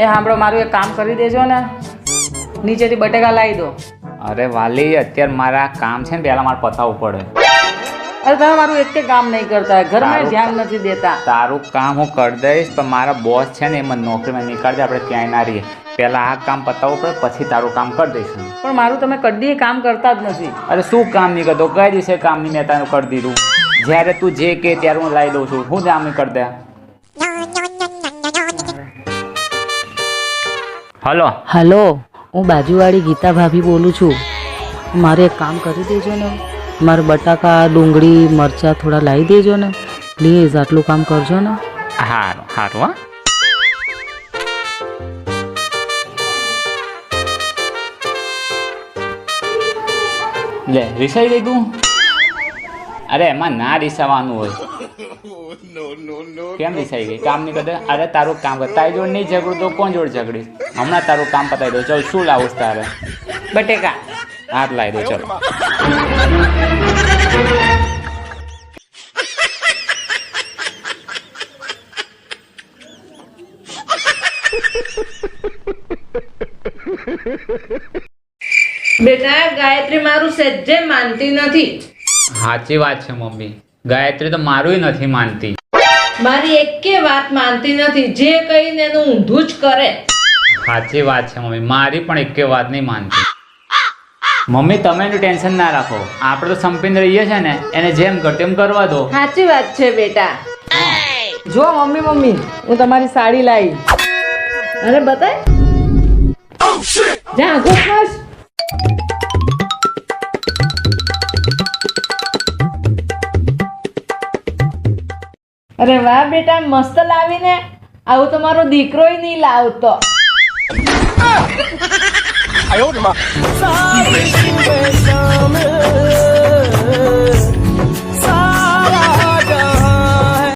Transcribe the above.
એ સાંભળો મારું એક કામ કરી દેજો ને. નીચેથી બટેકા લાવી દો. અરે વાલી અત્યારે મારા કામ છે ને પહેલાં મારે પતાવવું પડે. અરે તમે મારું એક કે કામ નહીં કરતા ઘરમાં ધ્યાન નથી દેતા. તારું કામ હું કરી દઈશ પણ મારા બોસ છે ને એ મને નોકરીમાં દે આપણે ક્યાંય ના રહીએ. પહેલાં આ કામ પતાવવું પડે પછી તારું કામ કરી દઈશું. પણ મારું તમે કદી કામ કરતા જ નથી. અરે શું કામ નહીં કરતો? કઈ દિવસે કામ નહીં મેં તારું કરી દીધું. જ્યારે તું જે કે ત્યારે હું લાવી દઉં છું. હું જામી કરી દે. હલો. હલો હું બાજુવાળી ગીતા ભાભી બોલું છું. મારે એક કામ કરી દેજો ને. મારે બટાકા ડુંગળી મરચાં થોડા લાવી દેજો ને. પ્લીઝ આટલું કામ કરજો ને. હારું હારું હા. લે રિસાઈ ગઈ તું. અરે એમાં ના રિસાવાનું હોય. કેમ રિસાઈ ગઈ? કામ નહીં કરતા અરે તારું કામ કર. તારી જોડે નહીં ઝઘડું તો કોણ જોડે ઝઘડીશ હમણાં તારું કામ પતાવી દો ચાલ શું લાવું તારે? બટેકા. હાથ લાવી દો ચલો. બેટા ગાયત્રી મારું સજ્જે માનતી નથી. સાચી વાત છે મમ્મી. ગાયત્રી તો મારું નથી માનતી. મારી એકે વાત માનતી નથી. જે કહીને એનું ઊંધું જ કરે. સાચી વાત છે મમ્મી. મારી પણ એકે વાત નહીં માનતી. મમ્મી તમે એનું ટેન્શન ના રાખો. આપણે તો સંપીને રહીએ છે ને એને જેમ ઘટે એમ કરવા દો. સાચી વાત છે બેટા. જો મમ્મી મમ્મી હું તમારી સાડી લાવી. અરે બતાય. જા આગો ખાસ. અરે વાહ બેટા મસ્ત લાવીને. આવું તો મારો દીકરોય નહીં લાવતો. શામ